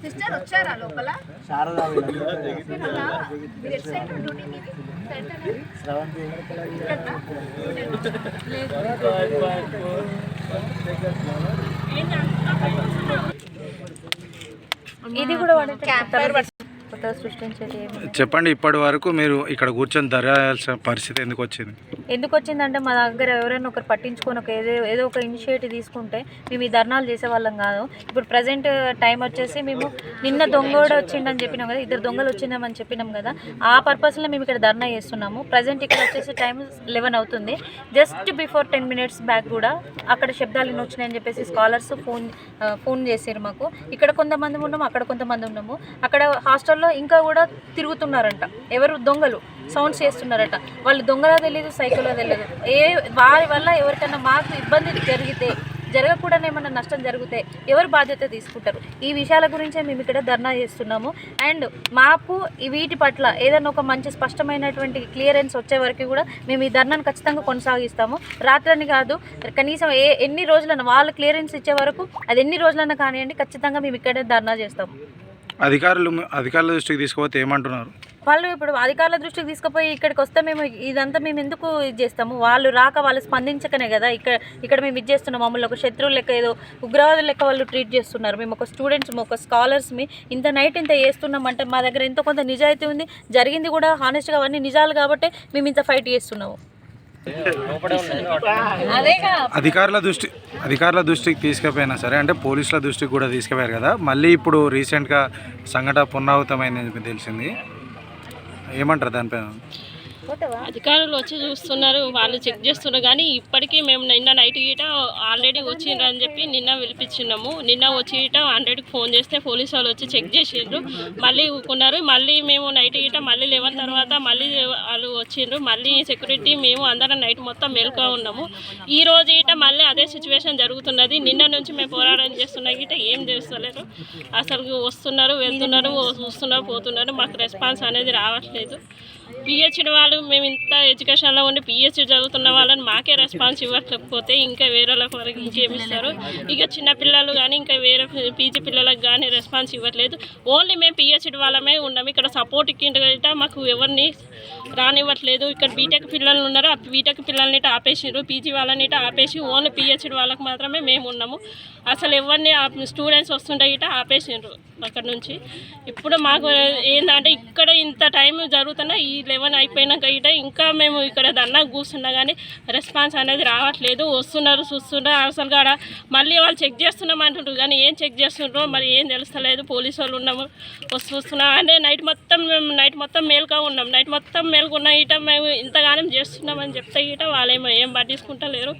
Sister వచ్చారా లోపల? ఇది కూడా సృష్టించేది చెప్పండి ఇప్పటి వరకు మీరు ఇక్కడ కూర్చొని ధరాల్సిన పరిస్థితి ఎందుకు వచ్చింది? ఎందుకు వచ్చిందంటే మా దగ్గర ఎవరైనా ఒకరు పట్టించుకొని ఒక ఏదో ఏదో ఒక ఇనిషియేటివ్ తీసుకుంటే మేము ఈ ధర్నాలు చేసేవాళ్ళం కాదు. ఇప్పుడు ప్రజెంట్ టైం వచ్చేసి మేము నిన్న దొంగ కూడా వచ్చిందని చెప్పినాం కదా ఇద్దరు దొంగలు వచ్చిందామని చెప్పినాం కదా ఆ పర్పస్లో మేము ఇక్కడ ధర్నా చేస్తున్నాము. ప్రజెంట్ ఇక్కడ వచ్చేసి టైం లెవెన్ అవుతుంది. Just before ten minutes back కూడా అక్కడ శబ్దాలు ఎన్ని వచ్చినాయని చెప్పేసి స్కాలర్స్ ఫోన్ ఫోన్ చేసారు మాకు. ఇక్కడ కొంతమంది ఉన్నాము అక్కడ కొంతమంది ఉన్నాము. అక్కడ హాస్టల్లో ఇంకా కూడా తిరుగుతున్నారంట. ఎవరు దొంగలు సౌండ్స్ చేస్తున్నారట. వాళ్ళు దొంగలా తెలియదు సైకిల్లో తెలియదు ఏ వారి వల్ల ఎవరికైనా మాకు ఇబ్బంది జరిగితే జరగకూడదు ఏమన్నా నష్టం జరిగితే ఎవరు బాధ్యత తీసుకుంటారు? ఈ విషయాల గురించే మేము ఇక్కడ ధర్నా చేస్తున్నాము. అండ్ మాకు ఈ వీటి పట్ల ఏదైనా ఒక మంచి స్పష్టమైనటువంటి క్లియరెన్స్ వచ్చే వరకు కూడా మేము ఈ ధర్నాను ఖచ్చితంగా కొనసాగిస్తాము. రాత్రని కాదు కనీసం ఏ ఎన్ని రోజులైనా వాళ్ళు క్లియరెన్స్ ఇచ్చే వరకు అది ఎన్ని రోజులైనా కానివ్వండి ఖచ్చితంగా మేము ఇక్కడే ధర్నా చేస్తాము. అధికారులు అధికారుల దృష్టికి తీసుకుపోతే ఏమంటున్నారు? వాళ్ళు ఇప్పుడు అధికారుల దృష్టికి తీసుకుపోయి ఇక్కడికి వస్తే మేము ఇదంతా మేము ఎందుకు ఇది చేస్తాము? వాళ్ళు రాక వాళ్ళు స్పందించకనే కదా? ఇక్కడ ఇక్కడ మేము ఇది చేస్తున్నాం. మమ్మల్ని ఒక శత్రువు లెక్క ఏదో ఉగ్రవాదుల లెక్క వాళ్ళు ట్రీట్ చేస్తున్నారు. మేము ఒక స్టూడెంట్స్ ఒక స్కాలర్స్మి ఇంత నైట్ ఇంత చేస్తున్నాం అంటే మా దగ్గర ఎంతో కొంత నిజాయితీ ఉంది. జరిగింది కూడా హానెస్ట్గా అవన్నీ నిజాలు కాబట్టి మేము ఇంత ఫైట్ చేస్తున్నాము. అధికారుల దృష్టి అధికారుల దృష్టికి తీసుకుపోయినా సరే అంటే పోలీసుల దృష్టికి కూడా తీసుకుపోయారు కదా. మళ్ళీ ఇప్పుడు రీసెంట్గా సంఘటన పునరావృతమైందని తెలిసింది. ఏమంటారు దానిపైన? అధికారులు వచ్చి చూస్తున్నారు వాళ్ళు చెక్ చేస్తున్నారు కానీ ఇప్పటికీ మేము నిన్న నైట్ గీట ఆల్రెడీ వచ్చిండ్రు అని చెప్పి నిన్న పిలిపించినాము. నిన్న వచ్చి గీట హండ్రెడ్కి ఫోన్ చేస్తే పోలీసు వాళ్ళు వచ్చి చెక్ చేసిండ్రు. మళ్ళీ ఊకున్నారు. మళ్ళీ మేము నైట్ గీట మళ్ళీ లెవెన్ తర్వాత మళ్ళీ వాళ్ళు వచ్చిండ్రు. మళ్ళీ సెక్యూరిటీ మేము అందరం నైట్ మొత్తం మేలుగా ఉన్నాము. ఈ రోజు గీట మళ్ళీ అదే సిచ్యువేషన్ జరుగుతున్నది. నిన్న నుంచి మేము పోరాటం చేస్తున్న గీట ఏం చేస్తలేరు. అసలు వస్తున్నారు వెళ్తున్నారు చూస్తున్నారు పోతున్నారు. మాకు రెస్పాన్స్ అనేది రావట్లేదు. పిహెచ్డి వాళ్ళు మేము ఇంత ఎడ్యుకేషన్లో ఉండి పిహెచ్డి చదువుతున్న వాళ్ళని మాకే రెస్పాన్స్ ఇవ్వకపోతే ఇంకా వేరే వాళ్ళకి ఇంకేమిస్తారు? ఇక చిన్న పిల్లలు కానీ ఇంకా వేరే పీజీ పిల్లలకు కానీ రెస్పాన్స్ ఇవ్వట్లేదు. ఓన్లీ మేము పిహెచ్డి వాళ్ళమే ఉన్నాము. ఇక్కడ సపోర్ట్ కింద మాకు ఎవరిని రానివ్వట్లేదు. ఇక్కడ బీటెక్ పిల్లలు ఉన్నారు. ఆ బీటెక్ పిల్లల్ని ఇటు పీజీ వాళ్ళని ఆపేసి ఓన్లీ పిహెచ్డి వాళ్ళకి మాత్రమే మేము ఉన్నాము. అసలు ఎవరిని స్టూడెంట్స్ వస్తుంటే ఇట ఆపేసిండ్రు అక్కడ నుంచి. ఇప్పుడు మాకు ఏంటంటే ఇక్కడ ఇంత టైం జరుగుతున్నా ఈ లెవెన్ అయిపోయినాక ఇట ఇంకా మేము ఇక్కడ దన్నా కూర్చున్నా కానీ రెస్పాన్స్ అనేది రావట్లేదు. వస్తున్నారు చూస్తున్నారు. అసలు కాడ మళ్ళీ వాళ్ళు చెక్ చేస్తున్నాం అంటుండ్రు. కానీ ఏం చెక్ చేస్తుండ్రో మరి ఏం తెలుస్తలేదు. పోలీసు వాళ్ళు ఉన్నాము. వస్తు చూస్తున్నాం అంటే నైట్ మొత్తం మేము నైట్ మొత్తం మేలుగా ఉన్నాం. నైట్ మొత్తం మేలుకున్న ఇట మేము ఇంతగానం చేస్తున్నామని చెప్తే ఇట వాళ్ళేమో ఏం పట్టించుకుంటలేరు.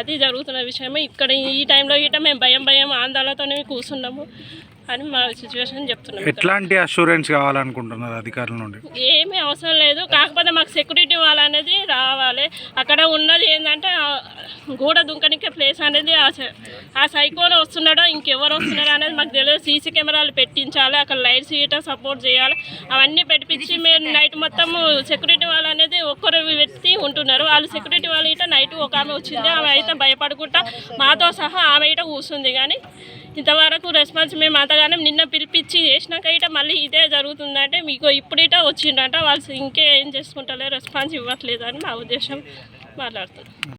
అది జరుగుతున్న విషయమే. ఇక్కడ ఈ టైంలో ఇట మేము భయం భయం ఆందోళనతోనే కూర్చున్నాము అని మా సిచ్యువేషన్ చెప్తున్నాం. ఎట్లాంటి అష్యూరెన్స్ కావాలనుకుంటున్నారు అధికారుల నుండి? ఏమీ అవసరం లేదు. కాకపోతే మాకు సెక్యూరిటీ వాళ్ళు అనేది రావాలి. అక్కడ ఉన్నది ఏంటంటే గోడ దుంకనికే ప్లేస్ అనేది ఆ సై- ఆ సైకోలో వస్తున్నాడో ఇంకెవరు వస్తున్నారో అనేది మాకు తెలియదు సీసీ కెమెరాలు పెట్టించాలి అక్కడ లైట్స్ ఇట సపోర్ట్ చేయాలి అవన్నీ పెట్టించి మేము నైట్ మొత్తం సెక్యూరిటీ వాళ్ళు అనేది ఒక్కరు వ్యక్తి ఉంటున్నారు. వాళ్ళు సెక్యూరిటీ వాళ్ళు ఇట నైట్ ఒక ఆమె వచ్చింది ఆమె అయితే భయపడుకుంటా మాతో సహా ఆమె ఇట కూర్చుంది కానీ ఇంతవరకు రెస్పాన్స్ మేము అంతగానే నిన్న పిలిపించి చేసినాక ఇట మళ్ళీ ఇదే జరుగుతుందంటే మీకు ఇప్పుడు ఇట వచ్చిండంట వాళ్ళు ఇంకే ఏం చేసుకుంటలే రెస్పాన్స్ ఇవ్వట్లేదు అని మా ఉద్దేశం మాట్లాడుతుంది